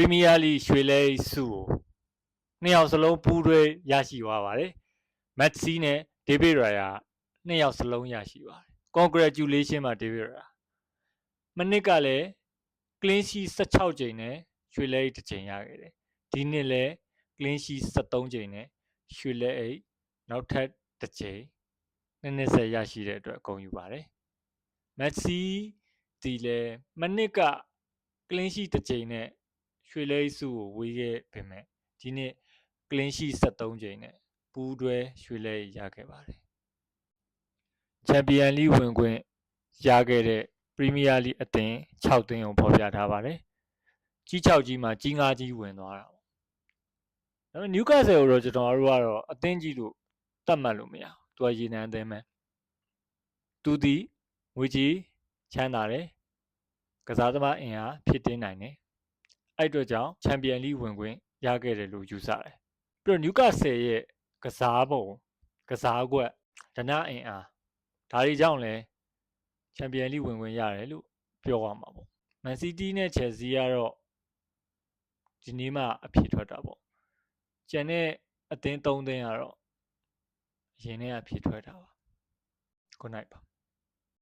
ရီးမီးယားလိရွှေလဲဆုကိုနှစ်ယောက်စလုံးပူးတွဲရရှိသွားပါတယ်မက်ဆီနဲ့ဒေးဗစ်ရာယာနှစ်ယောက်စလုံးရရှိပါတယ် congratulation ပါဒေးဗစ်ရာယာမနစ်ကလည်း clean sheet 16ချိန်နဲ့ရွှေလဲတစ်ချိန်ရခဲ့တယ်ဒီနှစ်လည်း clean sheet 73ချိန်နဲ့ရွှေလဲအိတ်နောက်ထပ်တစ်ချိန်နှစ်နှစ်ဆက်ရရှိတဲ့အတွက်ဂုဏ်ယူပါတယ်မက်ဆီဒီလည်းမနစ်က clean sheet တစ်ချိန်နဲ့ ရွှေလဲစုကိုဝေးခဲ့ပေမဲ့ဒီနှစ် clean sheet 73ချိန်နဲ့ပူးတွဲရွှေလဲရခဲ့ပါတယ်ချန်ပီယံလိဝင်ခွင့်ရခဲ့တဲ့ပရီးမီးယားလိအသင်း6သင်းကိုဖော်ပြထားပါတယ်ကြီး6ကြီးမှာကြီး9ကြီးဝင်သွားတာပေါ့ဒါပေမဲ့နျူကာဆယ်ကိုတော့ကျွန်တော်တို့ကတော့အသင်းကြီးလို့တတ်မှတ်လို့မရဘူးသူကရေနံအသင်းပဲသူဒီငွေကြီးချမ်းသာတယ်ကစားသမားအင်အားဖြစ်တင်းနိုင်တယ် အဲ့အတွက်ကြောင့်ချန်ပီယံလိဝင်ခွင့်ရခဲ့တယ်လို့ယူဆတယ်ပြီးတော့နျူကာဆယ်ရဲ့ကစားပုံကစားကွက်ဒနာအင်အားဒါတွေကြောင့်လဲချန်ပီယံလိဝင်ခွင့်ရတယ်လို့ပြောရမှာပေါ့မန်စီးတီးနဲ့ချယ်ဆီကတော့ဒီနေ့မှအဖြစ်ထွက်တာပေါ့ကျန်တဲ့အသင်း၃သင်းကတော့အရင်ထဲကဖြစ်ထွက်တာပါ good night ပါ